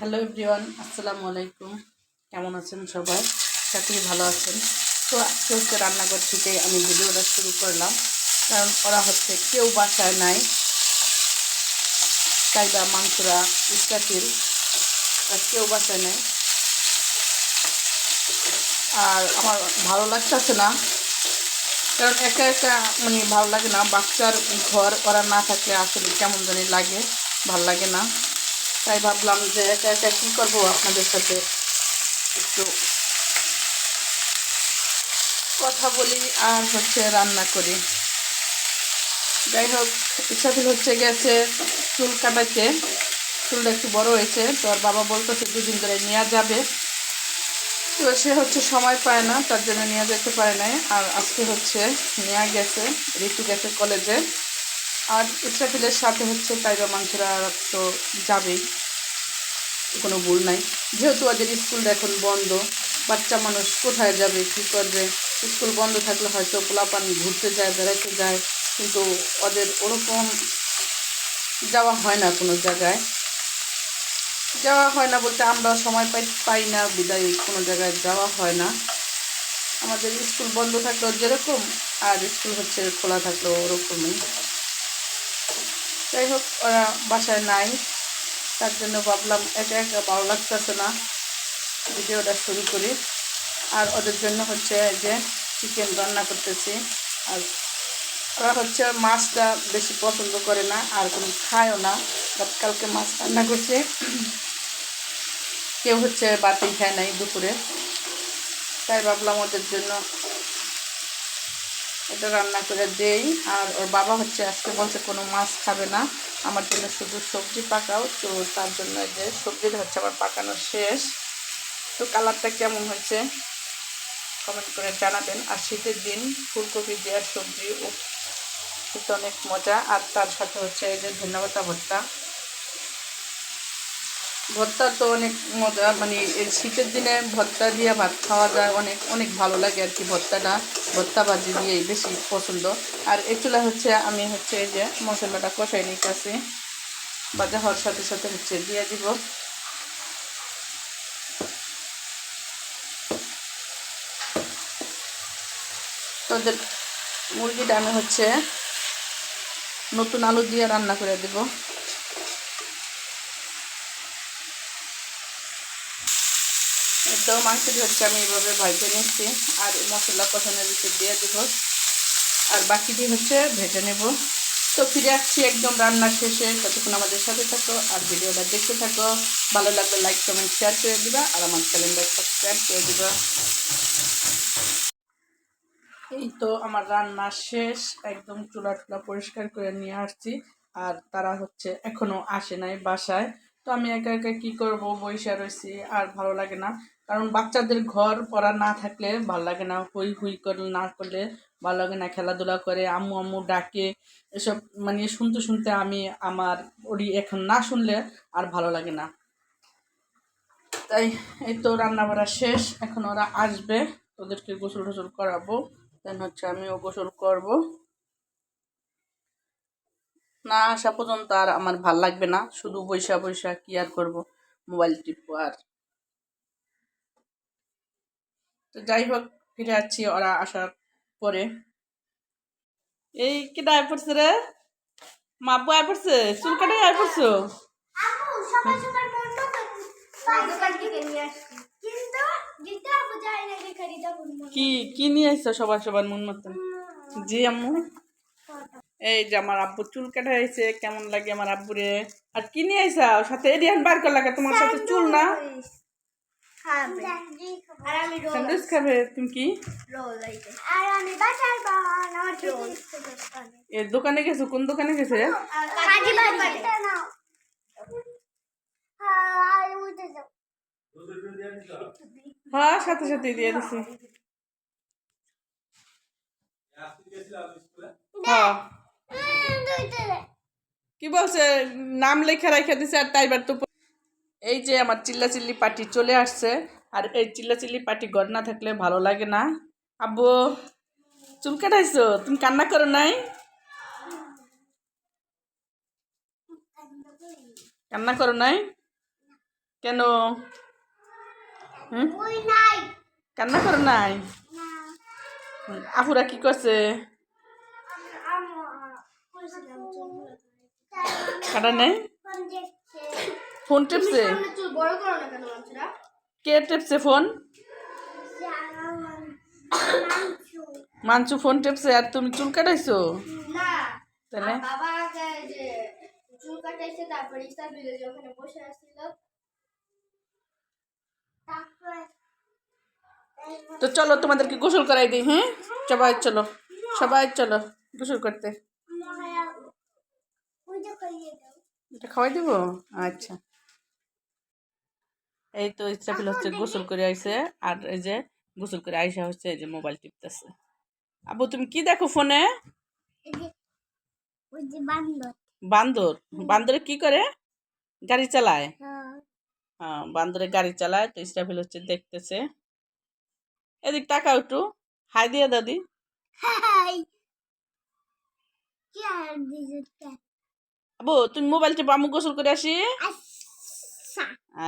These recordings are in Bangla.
হ্যালো এভরিওয়ান আসসালামু আলাইকুম। কেমন আছেন সবাই? চাকরি ভালো আছেন। তো আজকে হচ্ছে রান্নাঘর থেকে আমি ভিডিওটা শুরু করলাম। কারণ ওরা হচ্ছে কেউ বাসায় নাই। কাইবা মাংসরা ইস্টাফিল আর কেউ বাসায় নাই। আর আমার ভালো লাগতেছে না। কারণ একা একা মানে ভালো লাগে না। বাচ্চার ঘর, ওরা না থাকলে আসলে কেমন জানি লাগে, ভালো লাগে না। তাই ভাবলাম যে একা একা কী করব আপনাদের সাথে? একটু কথা বলি আর হচ্ছে রান্না করি। যাই হোক ইচ্ছাফিল হচ্ছে গেছে চুল কাটাইতে চুলটা একটু বড় হয়েছে, তো ওর বাবা বলতেছে দুদিন ধরে নেওয়া যাবে। তো সে হচ্ছে সময় পায় না, তার জন্য নিয়ে যেতে পারে নাই। আর আজকে হচ্ছে নেওয়া গেছে ঋতু গেছে কলেজে। আর ইসরাফিলের সাথে হচ্ছে তাইবা মাংসরা তো যাবেই, কোনো ভুল নাই। যেহেতু ওদের স্কুলটা এখন বন্ধ, বাচ্চা মানুষ কোথায় যাবে, কী করবে? স্কুল বন্ধ থাকলে হয়তো পোলাপান ঘুরতে যায় বেড়াতে যায়, কিন্তু ওদের ওরকম যাওয়া হয় না কোনো জায়গায়। যাওয়া হয় না বলতে আমরা সময় পাই পাই না, বিদায় কোনো জায়গায় যাওয়া হয় না। আমাদের স্কুল বন্ধ থাকলেও যেরকম, আর স্কুল হচ্ছে খোলা থাকলেও ওরকমই। যাই হোক ওরা বাসায় নাই। তার জন্য ভাবলাম, একা একা ভালো লাগতেছে না। ভিডিওটা শুরু করি। আর ওদের জন্য হচ্ছে যে চিকেন রান্না করতেছি। আর ওরা হচ্ছে মাছটা বেশি পছন্দ করে না, আর কোনো খায়ও না। বাট কালকে মাছ রান্না করছে। কেউ হচ্ছে বাতি খায় নাই দুপুরে। তাই ভাবলাম ওদের জন্য এটা রান্না করে দেই। আর ওর বাবা হচ্ছে আজকে বলছে কোনো মাছ খাবে না। আমার জন্য শুধু সবজি পাকাও। তো তার জন্য যে সবজিটা হচ্ছে আমার পাকানো শেষ। তো কালারটা কেমন হয়েছে? কমেন্ট করে জানাবেন। আর শীতের দিন ফুলকপি দেওয়ার সবজি ও অনেক মজা। আর তার সাথে হচ্ছে এই যে ধন্যবাদ ভর্তা। ভর্তা তো অনেক মজা মানে এই শীতের দিনে ভর্তা দিয়ে ভাত খাওয়া যায় অনেক অনেক ভালো লাগে আর কি ভর্তাটা, ভর্তা ভাজি দিয়েই বেশি পছন্দ। আর এই চুলা হচ্ছে আমি হচ্ছে এই যে মশলাটা কষাই নিতেছি, ভাজা হওয়ার সাথে সাথে হচ্ছে দিয়ে দিব। তোদের মুরগিটা আমি হচ্ছে নতুন আলু দিয়ে রান্না করে দেবো। তো মাংসটি হচ্ছে আমি এইভাবে ভাজে নিচ্ছি। আর মশলা কষানোর ভিতরে দিয়ে দেব। আর বাকিটি হচ্ছে ভেজে নেব। তো ফিরে আসছি একদম রান্নার শেষে। ততক্ষণ আমাদের সাথে থাকো আর ভিডিওটা দেখতে থাকো। ভালো লাগলে লাইক কমেন্ট শেয়ার করে দিবা আর আমার চ্যানেলটা সাবস্ক্রাইব করে দিবা। এই তো আমার রান্না শেষ। একদম চুলা টুলা পরিষ্কার করে নিয়ে আসছি। আর তারা হচ্ছে এখনও আসে নাই বাসায়। তো আমি একা একা কী করব? বৈশা রয়েছি আর ভালো লাগে না। কারণ বাচ্চাদের ঘর পড়া না থাকলে ভালো লাগে না, হুই হুই করে না করলে ভালো লাগে না, খেলাধুলা করে, আম্মু আম্মু ডাকে, এসব মানে শুনতে শুনতে আমি আমার ওরি এখন না শুনলে আর ভালো লাগে না। তাই এই তো রান্না বাড়া শেষ, এখন ওরা আসবে, ওদেরকে গোসল টোসল করাবো, দেন হচ্ছে আমিও গোসল করব। না আসা পর্যন্ত আর আমার ভালো লাগবে না, শুধু বৈশা বৈশা কি আর করব, মোবাইল টিপবো আর। তো যাই হোক ফিরে যাচ্ছি ওরা আসার পরে। এই কেটা আয় পড়ছে রে? মাব্বু আয় পড়ছে? চুল কাটে আয় পড়ছো? কি কি নিয়ে আসছো সবার সবার মন মতন? জি আম্মু। এই যে আমার আব্বু চুল কাটা হয়েছে কেমন লাগে আমার আব্বুরে? আর কি নিয়ে আইসা? সাথে এডিয়ান বার করলাগে তোমার সাথে চুল না? স্যান্ডউইচ খাবে তুমি কি? এ দোকানে গেছো? কোন দোকানে গেছে? হ্যাঁ সাথে সাথে দিয়ে দিছি। হ্যাঁ কি বলছে? নাম লেখা রেখে দিছে আর তাইবার তো এই যে আমার চিল্লা চিল্লি পার্টি চলে আসছে, আর এই চিল্লা চিল্লি পার্টি ঘর না থাকলে ভালো লাগে না। আব্বু, চুল কাটাইছো? তুমি কান্না করো নাই? কান্না করো নাই? কেন? কান্না করো নাই? আপুরা কি করছে? কাটা নেই? ফোন টেপছে কে টেপছে ফোন? মানচু ফোন টেপছে আর তুমি চুল কাটাইছো? তাহলে? তো চলো তোমাদেরকে গোসল করাই দিই হ্যাঁ? সবাই চলো সবাই চলো গোসল করতে। এটা খাওয়াই দিব? আচ্ছা। এই তো ইচ্ছাপিল হচ্ছে গোসল করে আইছে আর এই যে গোসল করে আইসা হচ্ছে এই যে মোবাইল টিপতেছে। আবু তুমি কি দেখো ফোনে বান্দর। বান্দরে? কি করে? গাড়ি চালায়? হ্যাঁ। বান্দরে গাড়ি চালায় তো ইসরাফিল হচ্ছে দেখতেছে। এদিক টাকা একটু। হাই দিয়ে দাদি। আবু তুমি মোবাইল টিপে আমু গোসল করে আসি?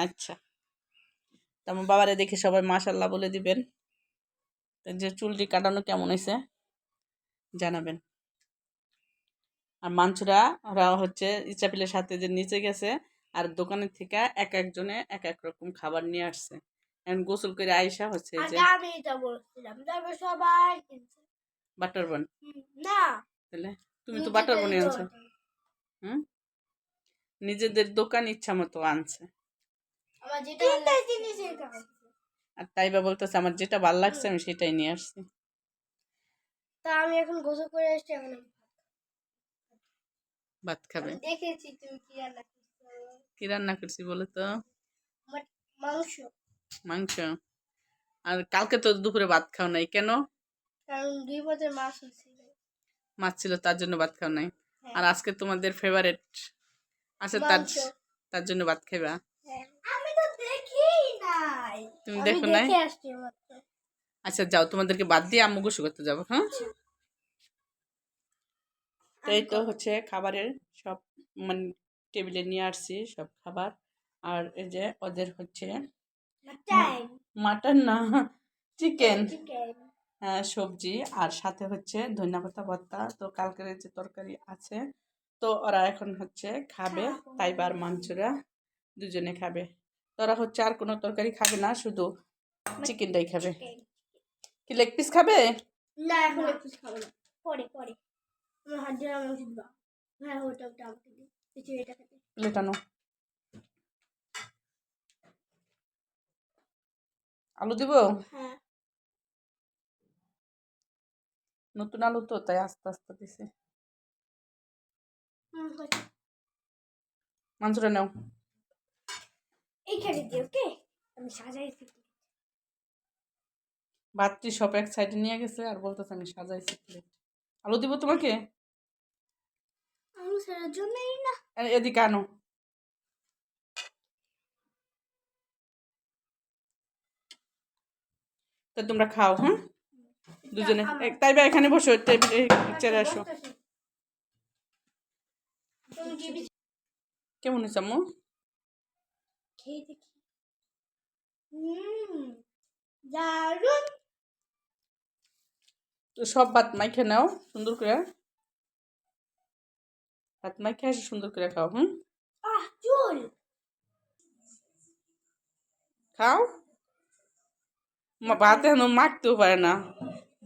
আচ্ছা। তো আমার বাবারে দেখে সবাই মাশাল্লাহ বলে দিবেন। যে চুলটি কাটানো কেমন হয়েছে জানাবেন। আর মাঞ্চুরা ওরা হচ্ছে ইচ্ছাপিলের সাথে যে নিচে গেছে আর দোকানের থেকে এক একজনে এক এক রকম খাবার নিয়ে আসছে। এখন গোসল করে আইসা হচ্ছে যে আমি এটা বলছিলাম তারপর সবাই বাটার বান? না। তাহলে তুমি তো বাটার বানি আনছো। হুম? নিজেদের দোকান ইচ্ছা মতো আনছে। আমার যেটা তিনটা আর তাই বা বলতেছে আমার যেটা ভালো লাগছে আমি সেটাই নিয়ে আসছি। তা আমি এখন গোসল করে এসেছি এখন ভাত খাবে। দেখেছি তুমি কি রান্না করছ। কি রান্না করছি বলো তো? মাংস। মাংস? আর কালকে তো দুপুরে ভাত খাও নাই কেন? কারণ দুই পদের মাছ হয়েছিল মাছ ছিল তার জন্য ভাত খাও নাই। হ্যাঁ। আর আজকে তোমাদের ফেভারিট আছে তার তার জন্য ভাত খাইবা? হ্যাঁ। তুমি দেখো আচ্ছা যাও তোমাদেরকে বাদ দিয়ে আম্মু গোসু করতে যাব হ্যাঁ? তো এই তো হচ্ছে খাবারের সব মানে টেবিলে নিয়ে আসছি সব খাবার। আর এই যে ওদের হচ্ছে মাটন। না চিকেন। হ্যাঁ সবজি। আর সাথে হচ্ছে ধনিয়া পাতা ভর্তা। তো কালকের যে তরকারি আছে তো ওরা এখন হচ্ছে খাবে তাইবার মাংসরা দুজনে খাবে। তো ওরা হচ্ছে আর কোনো তরকারি খাবে না শুধু চিকেনটাই খাবে। কি লেগ পিস খাবে? না এখন একটু খাব না। পরে পরে। আমার হাত দিয়ে মাংস দিবা। হ্যাঁ ওটা ওটা আমাকে দিই কিছু এটা খেতে। লেটানো। আলু দিব? হ্যাঁ। নতুন আলু তো তাই আস্তে আস্তে দিছে। মাংসটা নাও। এইখানে দিও ওকে? আমি সাজাইছি সব এক সাইডে নিয়ে গেছে আর বলতেছে আমি সাজাইছি প্লেট আলু দিব তোমাকে? জন্যই না। এদিকে আনো। তা তোমরা খাও হ্যাঁ? দুজনে। তাই বা এখানে বসো চেয়ারে আসো। কেমন হয়েছে আম্মু? খেয়ে দেখি। হুম দারুণ। তো সব ভাত মাইখে নাও সুন্দর করে। ভাত মাইখে আসে সুন্দর করে খাও হুম? আহ চুল। খাও? ভাত এখন মাখতেও পারে না।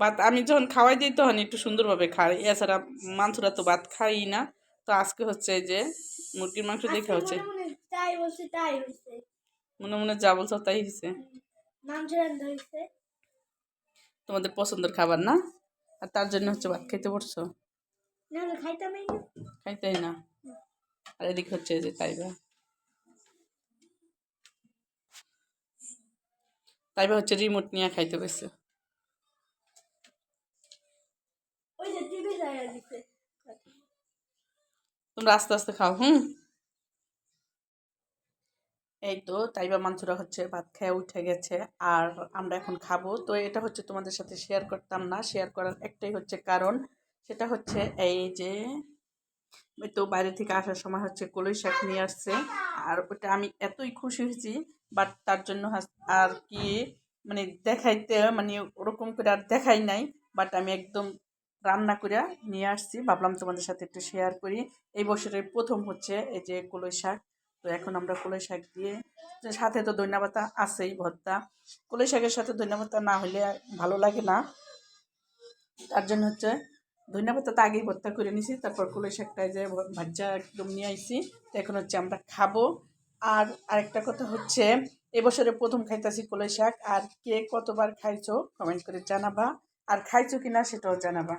ভাত আমি যখন খাওয়াই দিই তখন একটু সুন্দরভাবে খাই। এছাড়া মাংসরা তো ভাত খাই না। তো আজকে হচ্ছে যে মুরগির মাংস দেখে হচ্ছে। তাই বলছে তাই হয়েছে মনে মনে যা বলছো তাই হয়েছে মাংস হয়েছে তোমাদের পছন্দের খাবার না? আর তার জন্য হচ্ছে ভাত খেতে পড়ছো না খাইতামই না খাইতেই না? আর এদিকে হচ্ছে যে তাইবা। তাইবা হচ্ছে রিমোট নিয়ে খাইতে দিছে। তোমরা আস্তে আস্তে খাও হুম? এই তো তাইবা মাংসরা হচ্ছে ভাত খেয়ে উঠে গেছে আর আমরা এখন খাব। তো এটা হচ্ছে তোমাদের সাথে শেয়ার করতাম না শেয়ার করার একটাই হচ্ছে কারণ, সেটা হচ্ছে এই যে তো বাইরে থেকে আসার সময় হচ্ছে কলই শাক নিয়ে আসছে আর ওটা আমি এতই খুশি হয়েছি বাট তার জন্য আর কি মানে দেখাইতে মানে ওরকম করে আর দেখাই নাই বাট আমি একদম রান্না করে নিয়ে আসছি। ভাবলাম তোমাদের সাথে একটু শেয়ার করি। এই বছরের প্রথম হচ্ছে এই যে কলই শাক। তো এখন আমরা কলই শাক দিয়ে সাথে তো ধন্যবাদ আছেই ভর্তা। কলই শাকের সাথে ধন্যবাদ না হলে ভালো লাগে না। তার জন্য হচ্ছে ধন্যবাদ তো আগেই ভর্তা করে নিছি, তারপর কলই শাকটায় যে ভাজা একদম নিয়ে আইছি। তো এখন হচ্ছে আমরা খাব। আর আরেকটা কথা হচ্ছে, এবছরে প্রথম খাইতেছি কলই শাক। আর কে কতবার খাইছো কমেন্ট করে জানাবা। আর খাইছো কিনা সেটাও জানাবা।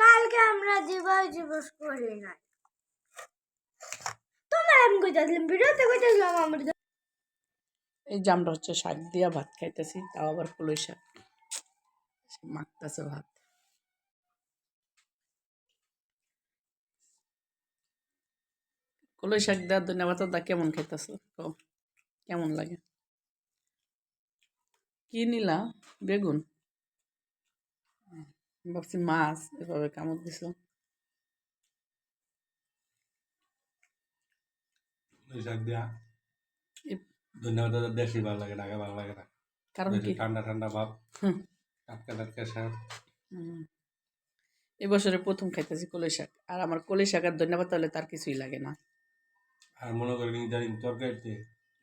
কালকে আমরা দিবস দিবস করি না এই হচ্ছে শাক দিয়া ভাত খাইতেছি, তাও আবার কলই শাক। মাখতেছে ভাত। কলই শাক দেওয়ার দা কেমন খাইতেছ? কেমন লাগে? কি নিলা? বেগুন? ভাবছি মাছ, এভাবে কামড় দিছ। শাক দিয়া। ধন্যবাদ দাদা। দেশি ভালো লাগে ঢাকা ভালো লাগে না। কারণ কি? ঠান্ডা ঠান্ডা ভাব। টাটকা টাটকা শাক। এবছরে প্রথম খাইতেছি কলই শাক। আর আমার কলই শাক আর ধন্যবাদ তাহলে তার কিছুই লাগে না। আর মনে করি জানি তরকারিতে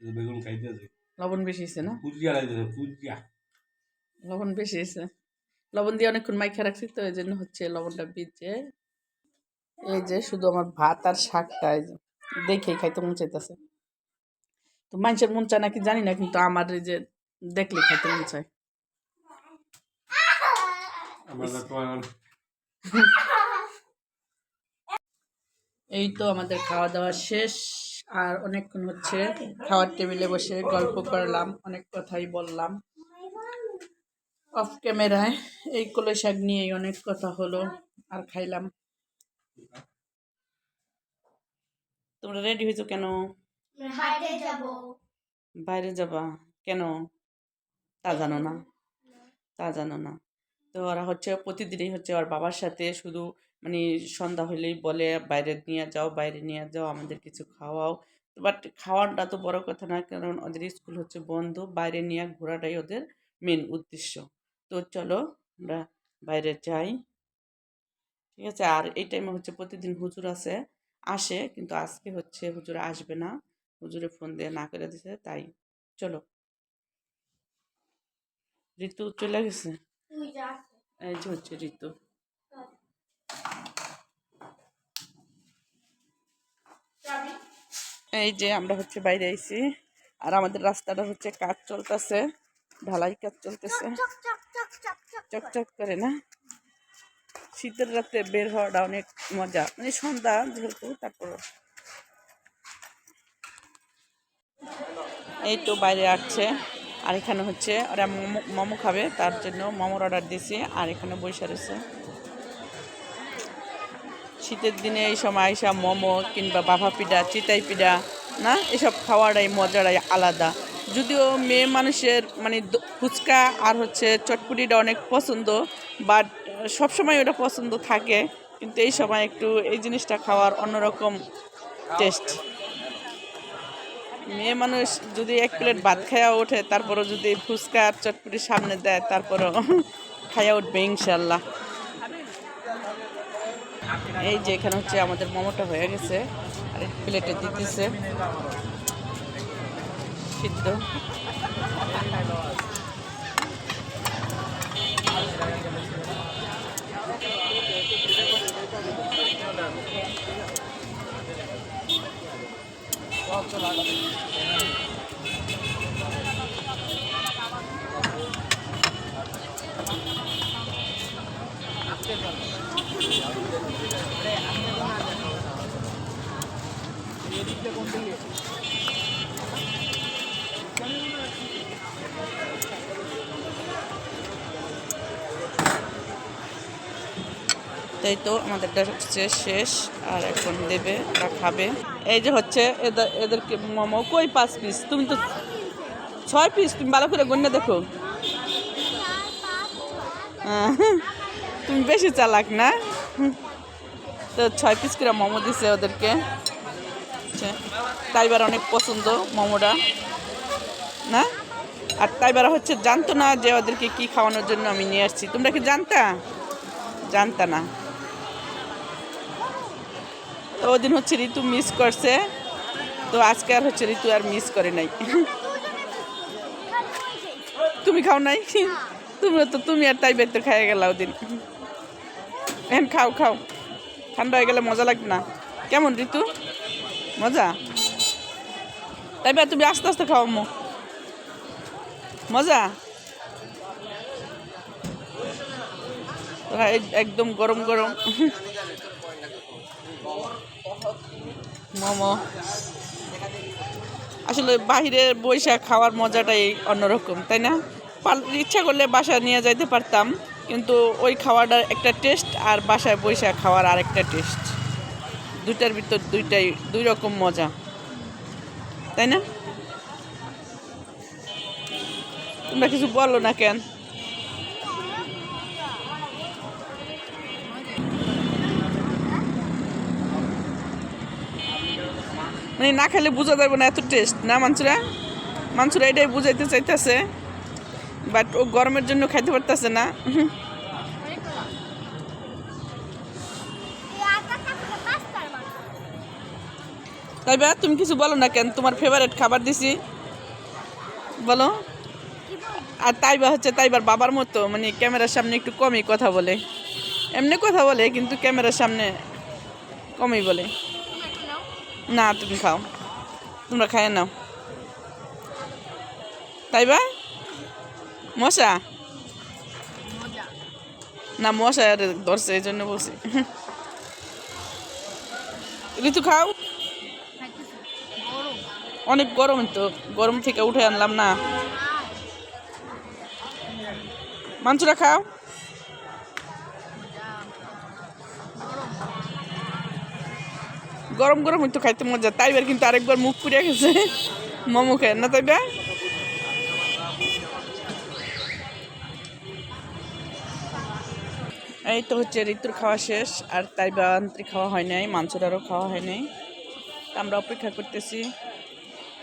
বেগুন খাইতেছে। লবণ বেশি হয়েছে না? পুজিয়া লাগতেছে পুজিয়া লবণ বেশি হয়েছে। লবণ দিয়ে অনেকক্ষণ মাইখা রাখছি তো এই জন্য হচ্ছে লবণটা বিচে এই যে শুধু আমার ভাত আর শাকটা এই যে। দেখেই খাইতে মন চাইতেছে। তো মানুষের মন চায় নাকি জানি না কিন্তু আমার এই যে দেখলে খাইতে মন চায়। এই তো আমাদের খাওয়া দাওয়া শেষ আর অনেকক্ষণ হচ্ছে। খাওয়ার টেবিলে বসে গল্প করলাম অনেক কথাই বললাম। অফ ক্যামেরায় এই কলই শাক নিয়েই অনেক কথা হলো আর খাইলাম। তোমরা রেডি হয়েছো কেন? বাইরে যাবা। কেন? তা জানো না। তা জানো না। তো ওরা হচ্ছে প্রতিদিনই হচ্ছে ওর বাবার সাথে শুধু মানে সন্ধ্যা হলেই বলে বাইরে নিয়ে যাও বাইরে নিয়ে যাও আমাদের কিছু খাওয়াও। বাট খাওয়াটা তো বড় কথা না কারণ ওদের স্কুল হচ্ছে বন্ধ। বাইরে নিয়ে ঘোরাটাই ওদের মেন উদ্দেশ্য। তো চলো আমরা বাইরে যাই। ঠিক আছে? আর এই টাইমে হচ্ছে প্রতিদিন হুজুর আছে। আসে কিন্তু আজকে হচ্ছে হুজুর আসবে না। হুজুরে ফোন দিয়ে না করে দিছে তাই চলো। ঋতু চলে গেছে? এই যে হচ্ছে ঋতু। এই যে আমরা হচ্ছে বাইরে আইছি আর আমাদের রাস্তাটা হচ্ছে কাজ চলতেছে ঢালাই কাজ চলতেছে। চক চক চক চক চক। চকচক করে না? শীতের রাতে বের হওয়াটা অনেক মজা। মানে সন্ধ্যা যেহেতু, তারপর এই তো বাইরে আসছে। আর এখানে হচ্ছে ওরা মোমো মোমো খাবে, তার জন্য মোমোর অর্ডার দিয়েছি আর এখানে বসে রয়েছে। শীতের দিনে এই সময় আইসা মোমো কিংবা বাফা পিঠা, চিতাই পিঠা, না? এসব খাওয়াটাই, মজাটাই আলাদা। যদিও মেয়ে মানুষের মানে ফুচকা আর হচ্ছে চটপুটিটা অনেক পছন্দ বাট সবসময় ওটা পছন্দ থাকে, কিন্তু এই সময় একটু এই জিনিসটা খাওয়ার অন্যরকম টেস্ট মেয়ে মানুষ যদি এক প্লেট ভাত খাইয়া ওঠে, তারপরও যদি ফুচকা আর চটপুটি সামনে দেয়, তারপরও খাইয়া উঠবে ইনশাল্লাহ। এই যে এখানে হচ্ছে আমাদের মোমোটা হয়ে গেছে, আর এক প্লেটে দিতেছে। সিদ্ধ। কোন দিকে তাই তো আমাদেরটা হচ্ছে শেষ আর এখন দেবে ওরা খাবে। এই যে হচ্ছে এদের এদেরকে মোমো কই পাঁচ পিস তুমি তো ছয় পিস তুমি ভালো করে গণ্য দেখো। তুমি বেশি চালাক না? তো ছয় পিস করে মোমো দিছে ওদেরকে। আচ্ছা, তাইবার অনেক পছন্দ মোমোটা। না? আর তাইবার হচ্ছে জানতো না যে ওদেরকে কি খাওয়ানোর জন্য আমি নিয়ে আসছি। তোমরা কি জানতা? জানতা না। তো ওদিন হচ্ছে ঋতু মিস করছে। তো আজকে আর হচ্ছে ঋতু আর মিস করে নাই। তুমি খাও নাই? তুমি তো তুমি আর তাই বের খাইয়ে গেলা ওদিন। এখন খাও খাও। ঠান্ডা হয়ে গেলে মজা লাগবে না। কেমন ঋতু? মজা? তাই বা তুমি আস্তে আস্তে খাও মো মজা? হ্যাঁ, একদম গরম গরম। মোমো। আসলে বাইরে বৈশাখ খাওয়ার মজাটাই অন্যরকম, তাই না? ইচ্ছা করলে বাসায় নিয়ে যাইতে পারতাম, কিন্তু ওই খাওয়াটার একটা টেস্ট আর বাসায় বৈশাখ খাওয়ার আর একটা টেস্ট। দুইটার ভিতর দুইটাই, দুই রকম মজা। তাই না? তোমরা কিছু বলো না কেন? মানে না খেলে বোঝা যাবে না, এত টেস্ট না, মানসুরা? মানসুরা এটাই বুঝাইতে চাইতেছে বাট ও গরমের জন্য খাইতে পারতেছে না। তাই বা তুমি কিছু বলো না কেন? তোমার ফেভারিট খাবার দিছি। বলো। আর তাইবা হচ্ছে তাইবার বাবার মতো মানে ক্যামেরার সামনে একটু কমই কথা বলে। এমনি কথা বলে, কিন্তু ক্যামেরার সামনে কমই বলে। না তুমি খাও। তোমরা খায় নাও। তাই বা? মশা? না মশা ধরছে এই জন্য বলছি। ঋতু খাও। অনেক গরম তো গরম থেকে উঠে আনলাম না। মাংসটা খাও। গরম গরম একটু খাইতে মজা, তাই তাইবার কিন্তু আরেকবার মুখ পুড়ে গেছে। মোমো খায়, না তাইবা এই তো হচ্ছে ঋতুর খাওয়া শেষ, আর তাইবা আন্তরিক খাওয়া হয় নাই, মাংসটারও খাওয়া হয় নাই। আমরা অপেক্ষা করতেছি।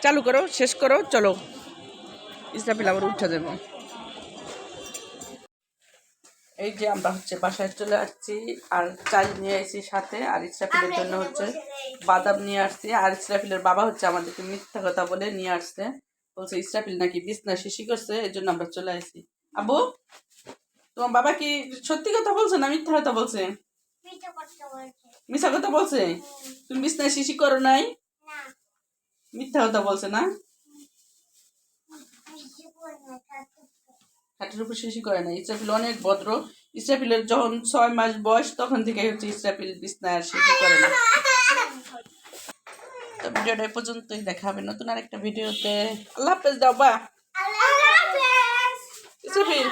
চালু করো, শেষ করো, চলো। ইসরাফিল আবার উঠে যাব। এই যে আমরা হচ্ছে বাসায় চলে আসছি আর চাল নিয়ে আসছি সাথে আর ইসরাফিলের জন্য হচ্ছে বাদাম নিয়ে আসছি। আর ইসরাফিলের বাবা হচ্ছে আমাদেরকে মিথ্যা কথা বলে নিয়ে আসছে। বলছে ইসরাফিল নাকি বিছনা শিশি করছে এই জন্য আমরা চলে আসছি আবু তোমার বাবা কি সত্যি কথা বলছে না মিথ্যা কথা বলছে? মিথ্যা কথা বলছে। তুমি বিছনায় শিশি করো নাই? মিথ্যা কথা বলছে না? হাটের উপর শেষই করে না ইসরাফিল অনেক ভদ্র। ইসরাফিলের যখন ছয় মাস বয়স তখন থেকে হচ্ছে ইসরাফিল বিছনায় শেষ করে না। তো ভিডিওটা পর্যন্তই। দেখা হবে নতুন আরেকটা ভিডিওতে। আল্লাহ হাফেজ দাও বা। ইসরাফিল।